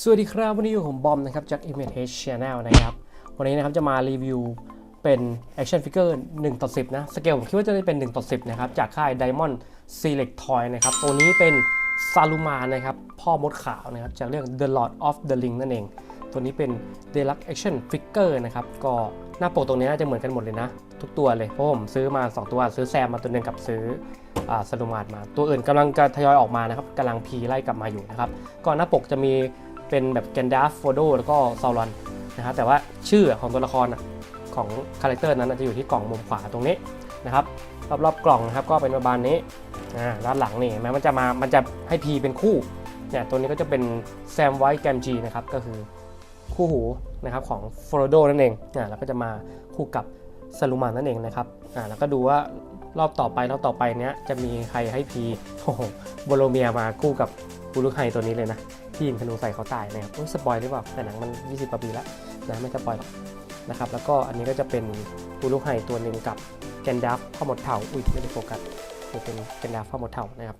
สวัสดีครับ วันนี้อยู่ผมบอมนะครับจาก Image H Channel นะครับ วันนี้นะครับจะมารีวิวเป็น Action Figure 1 ต่อ 10 นะ สเกลผมคิดว่าจะได้เป็น 1 ต่อ 10 นะครับ จากค่าย Diamond Select Toy นะครับ ตัวนี้เป็นซาลูมานะครับ พ่อมดขาวนะครับ จากเรื่อง The Lord of the Ring นั่นเอง ตัวนี้เป็น Deluxe Action Figure นะครับ ก็หน้าปกตรงนี้น่าจะเหมือนกันหมดเลยนะ ทุกตัวเลย เพราะผมซื้อมา 2 ตัว ซื้อแซมมาตัวหนึงกับซื้ออ่าซาลูมามา ตัวอื่นกำลังจะทยอยออกมานะครับกำลังพีไล่กลับมาอยู่นะครับก่อนหน้าปกจะมีเป็นแบบแกนดาฟโฟโดแล้วก็ซาวรอนนะครับแต่ว่าชื่อของตัวละครของคาแรคเตอร์นั้นจะอยู่ที่กล่องมุมขวาตรงนี้นะครับรอบๆกล่องนะครับก็เป็นประมาณนี้ด้านหลังนี่เห็นไหมมันจะมา มันจะให้พีเป็นคู่เนี่ยตัวนี้ก็จะเป็นแซมไวท์แกมจีนะครับก็คือ คู่หูนะครับของฟโรโดนั่นเองอ่าแล้วก็จะมาคู่กับซาลูมานนั่นเองนะครับอ่าแล้วก็ดูว่ารอบต่อไปรอบต่อไปเนี้ยจะมีใครให้พีโอ้โหโบโลเมียมาคู่กับบูรุไฮตัวนี้เลยนะที่ยิงธนูใส่เขาตายนะครับอุ๊ยสปอยหรือเปล่าแต่หนังมัน 20กว่าปีแล้วนะไม่สปอยหรอกนะครับแล้วก็อันนี้ก็จะเป็นปูลูกไฮตัวหนึ่งกับแกนดัฟพ่อหมดเถ่าอุ้ยไม่ได้โฟกัสนี่เป็นแกนดัฟพ่อหมดเถ่านะครับ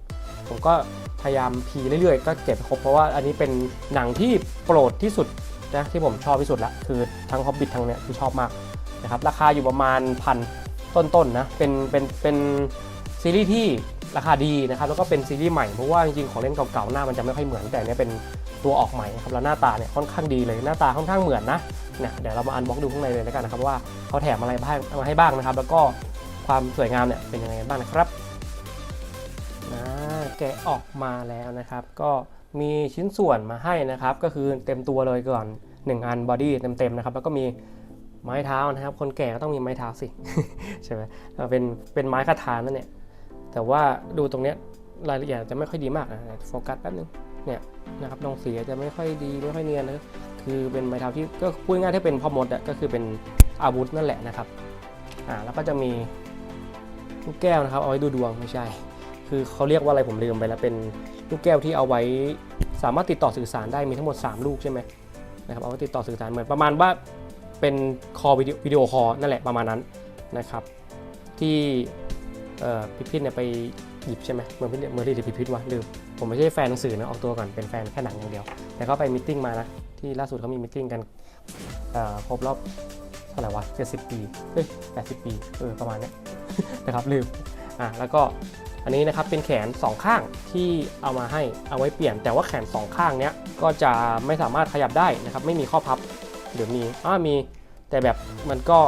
ผมก็พยายามพีเรื่อยๆ ก็เก็บครบเพราะว่าอันนี้เป็นหนังที่โปรดที่สุด นะที่ผมชอบที่สุดละคือทั้งฮอบบิททั้งเนี้ยที่ชอบมากนะครับราคาอยู่ประมาณพันต้นๆนะเป็นเป็นเป็นซีรีส์ที่ราคาดีนะครับแล้วก็เป็นซีรีส์ใหม่เพราะว่าจริงๆของเล่นเก่าๆหน้ามันจะไม่ค่อยเหมือนแต่เนี้ยเป็นตัวออกใหม่นะครับแล้วหน้าตาเนี่ยค่อนข้างดีเลยหน้าตาค่อนข้างเหมือนนะเนี่ยเดี๋ยวเรามาอันบ็อกดูข้างในเลยแล้วกันนะครับว่าเขาแถมอะไรบ้างมาให้บ้างนะครับ แล้วก็ความสวยงามเนี่ยเป็นยังไงบ้างนะครับนะแกะออกมาแล้วนะครับก็ มีชิ้นส่วนมาให้นะครับ ก็คือเต็มตัวเลยก่อน 1 อันบอดี้เต็มๆนะครับแล้วก็มีไม้เท้านะครับ คนแก่ก็ต้องมีไม้เท้าสิใช่ไหมเอาเป็นเป็นไม้คาถานั่นเนี่ยแต่ว่าดูตรงเนี้ยรายละเอียดจะไม่ค่อยดีมากนะโฟกัสแป๊บนึงเนี่ยนะครับลงสีจะไม่ค่อยดีไม่ค่อยเนียนนะคือเป็นไม้เท้าที่ก็พูดง่ายๆถ้าเป็นพ่อมดอะก็คือเป็นอาวุธนั่นแหละนะครับอ่าแล้วก็จะมีลูกแก้วนะครับเอาไว้ดูดวงไม่ใช่ คือเขาเรียกว่าอะไรผมลืมไปแล้วเป็น ลูกแก้วที่เอาไว้สามารถติดต่อสื่อสารได้มีทั้งหมด 3 ลูกใช่ไหมนะครับเอาไว้ติดต่อสื่อสารเหมือนประมาณว่าเป็นคอวิดีโอวิดีโอคอนั่นแหละประมาณนั้นนะครับที่พิพิธเนี่ยไปหยิบใช่ไหมเมือนพิพิธเหมือที่พิพิธวะลืมผมไม่ใช่แฟนหนังสือนะออกตัวก่อนเป็นแฟนแค่หนังอย่างเดียว แต่เขาไปมิทติ้งมานะที่ล่าสุดเขามีมิทติ้งกันครบรอบเท่าไหร่วะ70ปีเฮ้ย80ปีเออประมาณนี้นะครับลืมอะแล้วก็ อันนี้นะครับเป็นแขน 2 ข้างที่เอามาให้เอาไว้เปลี่ยน แต่ว่าแขน 2 ข้างเนี้ยก็จะไม่สามารถขยับได้นะครับไม่มีข้อพับหรือมีอ่ามี แต่แบบมันก็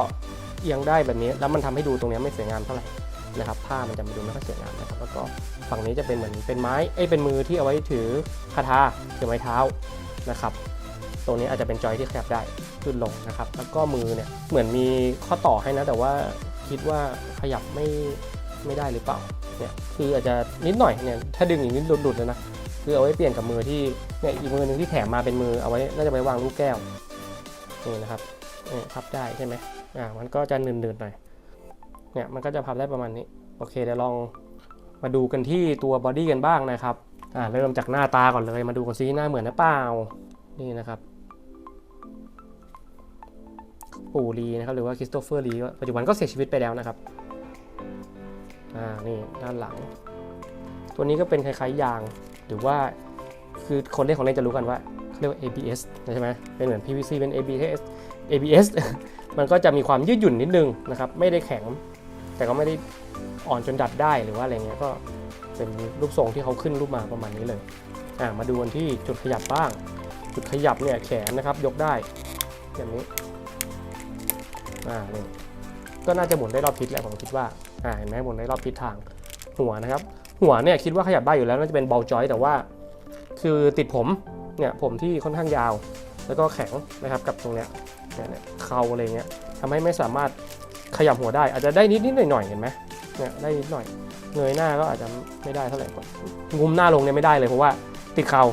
เอียงได้แบบนี้ แล้วมันทำให้ดูตรงนี้ไม่สวยงามเท่าไหร่นะครับผ้ามันจะมาดูไม่ค่อยสวยงามนะครับแล้วก็ฝั่งนี้จะเป็นเหมือนเป็นไม้เอ้เป็นมือที่เอาไว้ถือคาถาถือไม้เท้านะครับตรงนี้อาจจะเป็นจอยที่ขยับได้ขึ้นลงนะครับ แล้วก็มือเนี่ยเหมือนมีข้อต่อให้นะ แต่ว่าคิดว่าขยับไม่ ไม่ได้หรือเปล่าเนี่ยคืออาจจะนิดหน่อยเนี่ยถ้าดึงอย่างนี้หลุดๆเลยนะคือเอาไว้เปลี่ยนกับมือที่เนี่ยอีกมือหนึ่งที่แถมมาเป็นมือเอาไว้น่าจะไปวางลูกแก้วนี่นะครับเนี่ยพับได้ใช่ไหมอ่ามันก็จะหนืดๆหน่อยเนี่ยมันก็จะพับได้ประมาณนี้โอเคเดี๋ยวลองมาดูกันที่ตัวบอดี้กันบ้างนะครับอ่าเริ่มจากหน้าตาก่อนเลยมาดูกันซิหน้าเหมือนหรือเปล่านี่นะครับปู่ลีนะครับหรือว่าคริสโตเฟอร์ลีปัจจุบันก็เสียชีวิตไปแล้วนะครับ อ่านี่ด้านหลัง ตัวนี้ก็เป็นคล้ายๆยาง หรือว่าคือคนเล่นของเล่นจะรู้กันว่าเรียกว่า ABS ใช่ไหมเป็นเหมือน PVC เป็น ABS ABS มันก็จะมีความยืดหยุ่นนิดนึงนะครับ ไม่ได้แข็ง แต่ก็ไม่ได้อ่อนจนดัดได้หรือว่าอะไรเงี้ยก็เป็นรูปทรงที่เขาขึ้นรูปมาประมาณนี้เลยอ่ามาดูกันที่จุดขยับบ้าง จุดขยับเนี่ยแขนนะครับยกได้อย่างนี้อ่านี่ก็น่าจะหมุนได้รอบทิศแหละผมคิดว่า อ่าเห็นไหมหมุนรอบทิศทางหัวนะครับ หัวเนี่ยคิดว่าขยับได้อยู่แล้วน่าจะเป็นบอลจอยแต่ว่า คือติดผมเนี่ยผมที่ค่อนข้างยาว แล้วก็แข็งนะครับกับตรงเนี้ยเนี่ยเนี่ยเข่าอะไรเงี้ยทำให้ไม่สามารถขยับหัวได้ อาจจะได้นิดนิดหน่อยหน่อยเห็นไหมเนี่ยได้นิดหน่อยเงยหน้าก็อาจจะไม่ได้เท่าไหร่กว่างุมหน้าลงเนี่ยไม่ได้เลยเพราะว่าติดเข่า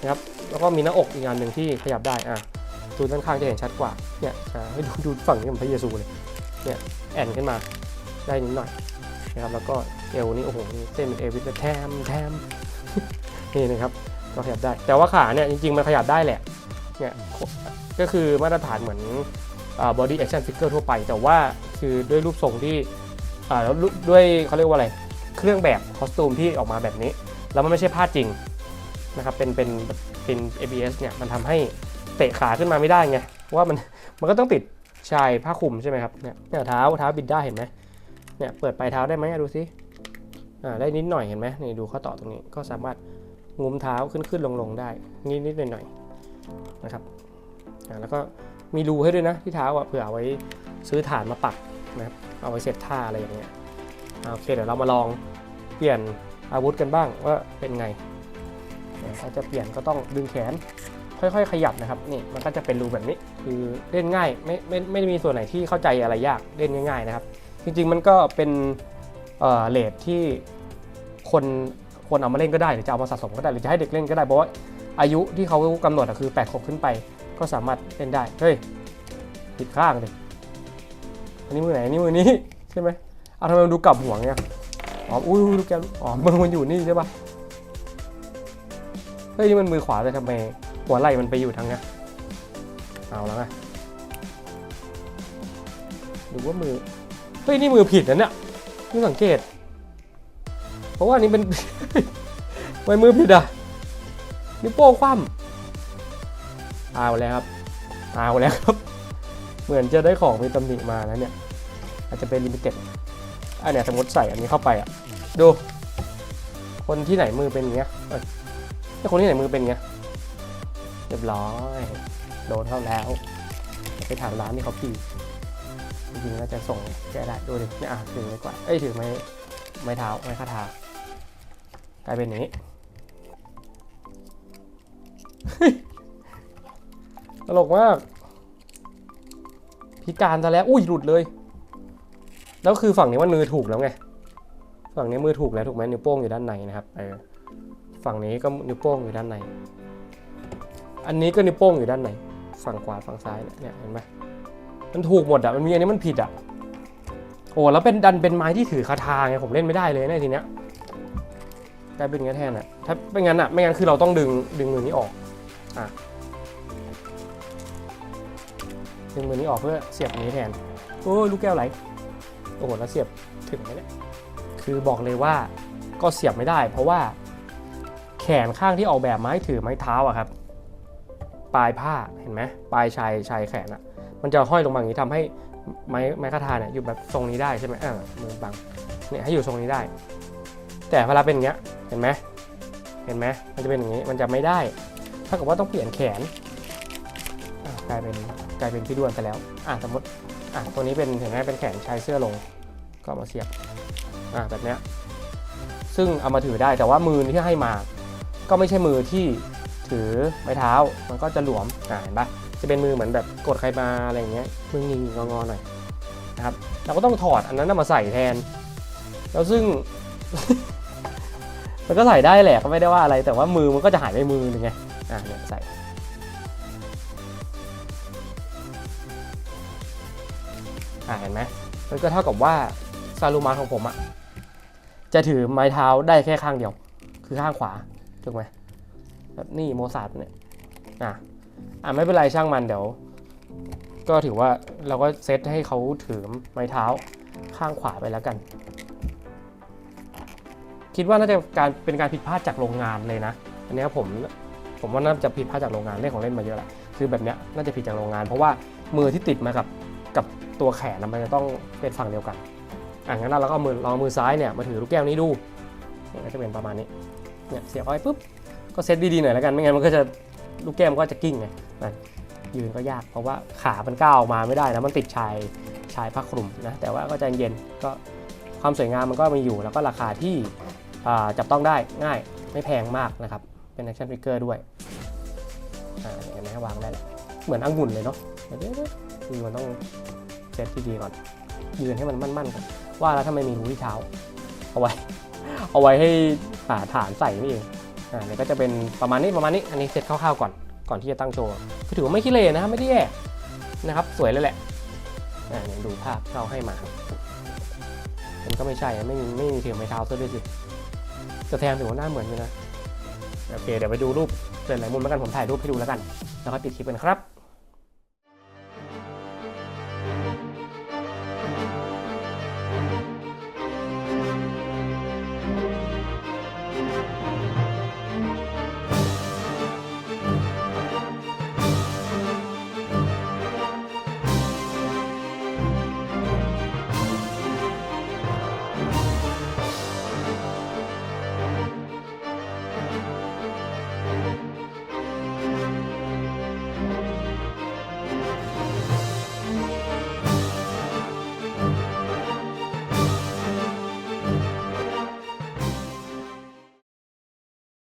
นะครับแล้วก็มีหน้าอกอีกอันหนึ่งที่ขยับได้อะดูด้านข้างจะเห็นชัดกว่าเนี่ยอะให้ดูดูฝั่งนี้มือนพระเยซูเลยเนี่ยแอนขึ้นมา ได้นิดหน่อยนะครับแล้วก็เอวนี่โอ้โหเส้นเป็นเอวเป็นแทมแทมนี่นะครับก็ขยับได้แต่ว่าขาเนี่ยจริงๆมันขยับได้แหละเนี่ยก็คือมาตรฐานเหมือนบอดี้แอคชั่นฟิกเกอร์ทั่วไป แต่ว่าคือด้วยรูปทรงที่แล้วด้วยเขาเรียกว่าอะไร เครื่องแบบคอสตูมที่ออกมาแบบนี้ แล้วมันไม่ใช่ผ้าจริงนะครับเป็นเป็นเป็น ABS เนี่ยมันทำให้เตะขาขึ้นมาไม่ได้ไงว่ามันมันก็ต้องติดชายผ้าคลุมใช่ไหมครับเนี่ยเท้าเท้าบิดได้เห็นไหม เนี่ยเปิดปลายเท้าได้ไหมดูสิอ่าได้นิดหน่อยเห็นไหมนี่ดูข้อต่อตรงนี้ก็สามารถงุ้มเท้าขึ้นขึ้นลงลงได้นิดนิดหน่อยหน่อยนะครับอ่าแล้วก็มีรูให้ด้วยนะที่เท้าอะเผื่อเอาไว้ซื้อฐานมาปักนะครับเอาไว้เซตท่าอะไรอย่างเงี้ยโอเคเดี๋ยวเรามาลองเปลี่ยนอาวุธกันบ้างว่าเป็นไงถ้าจะเปลี่ยนก็ต้องดึงแขน ค่อยๆ ขยับนะครับนี่มันก็จะเป็นรูแบบนี้คือเล่นง่ายไม่ไม่ไม่มีส่วนไหนที่เข้าใจอะไรยากเล่นง่าย ๆนะครับ จริงๆมันก็เป็นเลทที่คนคนเอามาเล่นก็ได้หรือจะเอามาสะสมก็ได้หรือจะให้เด็กเล่นก็ได้เพราะว่าอายุที่เขากำหนดคือ8ขวบขึ้นไป ก็สามารถเล่นได้เฮ้ยผิดข้างเลยอันนี้มือไหนอันนี้มือนี้ใช่ไหมเอาทำไมมันดูกลับหัวเนี่ยอ๋ออุ้ยดูแกอ๋อมือมันอยู่นี่ใช่ปะเฮ้ยนี่มันมือขวาแต่ทำไมหัวไหล่มันไปอยู่ทางเนี้ยเอาแล้วไงหรือว่ามือ เฮ้ย นี่มือผิดนะเนี่ยเพิ่งสังเกต เพราะว่านี่เป็นไมมือผิดอะนิ้วโป้งคว่ำเอาแล้วครับเอาแล้วครับ เหมือนจะได้ของมีตำหนิมานะเนี่ย อาจจะเป็นลิมิเต็ดอันเนี้ยสมมติใส่อันนี้เข้าไปอะ ดู คนที่ไหนมือเป็นเงี้ยเอ้ยถ้าคนที่ไหนมือเป็นไงเรียบร้อยโดนเข้าแล้ว ไปถามร้านที่เขาพี่ จริงๆน่าจะส่งแกได้ดูดิไม่อะถือไม้กวาดเอ้ยถือไม้ไม้เท้าไม้คาทากลายเป็นอย่างนี้ตลกมากพิการซะแล้วอุ้ยหลุดเลย แล้วคือฝั่งนี้มันมือถูกแล้วไงฝั่งนี้มือถูกแล้วถูกไหมนิ้วโป้งอยู่ด้านในนะครับเออฝั่งนี้ก็นิ้วโป้งอยู่ด้านใน อันนี้ก็นิ้วโป้งอยู่ด้านในฝั่งขวาฝั่งซ้ายเนี่ยเห็นไหม มันถูกหมดอะมันมีอันนี้มันผิดอะโอ้แล้วเป็นดันเป็นไม้ที่ถือคาถาไงผมเล่นไม่ได้เลยเนทีเนี้ยกลายเป็นอย่างนี้แทนอะถ้าไม่งั้นอะไม่งั้นคือเราต้องดึงดึงมือนี้ออก อะ ดึงมือนี้ออกเพื่อเสียบอันนี้แทน โอ้ยลูกแก้วไหล โอ้โหแล้วเสียบถึงไหมเนี่ย คือบอกเลยว่าก็เสียบไม่ได้ เพราะว่าแขนข้างที่ออกแบบไม้ถือไม้เท้าอะครับ ปลายผ้าเห็นไหมปลายชายชายแขนอะ มันจะห้อยลงมาอย่างนี้ทำให้ไม้ไม้คาทาเนี่ยอยู่แบบทรงนี้ได้ใช่ไหมเออมือบังเนี่ยให้อยู่ทรงนี้ได้ แต่เวลาเป็นอย่างเงี้ยเห็นไหมเห็นไหมมันจะเป็นอย่างนี้มันจะไม่ได้ถ้ากับว่าต้องเปลี่ยนแขนกลายเป็นกลายเป็นพี่ด้วนไปแล้วอะสมมติอะตัวนี้เป็นเห็นไหมเป็นแขนชายเสื้อลง ก็มาเสียบอะแบบเนี้ยซึ่งเอามาถือได้แต่ว่ามือที่ให้มา ก็ไม่ใช่มือที่ถือไม้เท้ามันก็จะหลวมอ่าเห็นปะ จะเป็นมือเหมือนแบบกดใครมาอะไรเงี้ยมืองิงงอๆหน่อยนะครับเราก็ต้องถอดอันนั้นนะมาใส่แทน แล้วซึ่ง มันก็ใส่ได้แหละก็ไม่ได้ว่าอะไร แต่ว่ามือมันก็จะหายไปมือหนึ่งไงอ่าเนี่ยใส่อ่าเห็นไหมมันก็เท่ากับว่าซาลูมาของผมอะจะถือไม้เท้าได้แค่ข้างเดียว คือข้างขวาถูกไหมแบบนี่โมซาร์ทเนี่ยอะ อะไม่เป็นไรช่างมันเดี๋ยว ก็ถือว่าเราก็เซตให้เขาถือไม้เท้าข้างขวาไปแล้วกัน คิดว่าน่าจะการเป็นการผิดพลาดจากโรงงานเลยนะ อันนี้ผมผมว่าน่าจะผิดพลาดจากโรงงานเล่นของเล่นมาเยอะแหละคือแบบนี้น่าจะผิดจากโรงงาน เพราะว่ามือที่ติดมากับกับตัวแขนมันจะต้องเป็นฝั่งเดียวกันอะงั้นเราก็มือลองมือซ้ายเนี่ยมาถือลูกแก้วนี้ดูเนี่ยก็จะเป็นประมาณนี้เนี่ยเสียบเข้าไปปุ๊บก็เซตดีๆหน่อยแล้วกันไม่งั้นมันก็จะ ลูกแก้มก็จะกิ้งไงนะยืนก็ยากเพราะว่าขามันก้าวออกมาไม่ได้นะมันติดชายชายผ้าคลุมนะแต่ว่าก็ใจเย็นก็ความสวยงามมันก็มีอยู่ แล้วก็ราคาที่จับต้องได้ง่ายไม่แพงมากนะครับ เป็น action figure ด้วยอ่าเห็นไหมวางได้แล้วเหมือนองุ่นเลยเนาะเดี๋ยวคือมันต้องเซตที่ดีก่อน ยืนให้มันมั่นๆก่อนว่าแล้วถ้าไมมีรูที่เท้า เอาไว้ เอาไว้ให้หาฐานใส่นี่เอง อ่าเนี่ยก็จะเป็นประมาณนี้ประมาณนี้อันนี้เสร็จคร่าวๆก่อนก่อนที่จะตั้งโชว์ก็ถือว่าไม่ขี้เลยนะครับไม่ได้แย่นะครับสวยเลยแหละอ่าเนี่ยดูภาพเราให้มามันก็ไม่ใช่ไม่มีไม่มีเทียมไม้เท้าซะด้วยสิจะแทงถือว่าหน้าเหมือนอยู่นะโอเคเดี๋ยวไปดูรูปเปลี่ยนหลายมุมแล้วกันผมถ่ายรูปให้ดูแล้วกัน แล้วก็ปิดคลิปกันครับ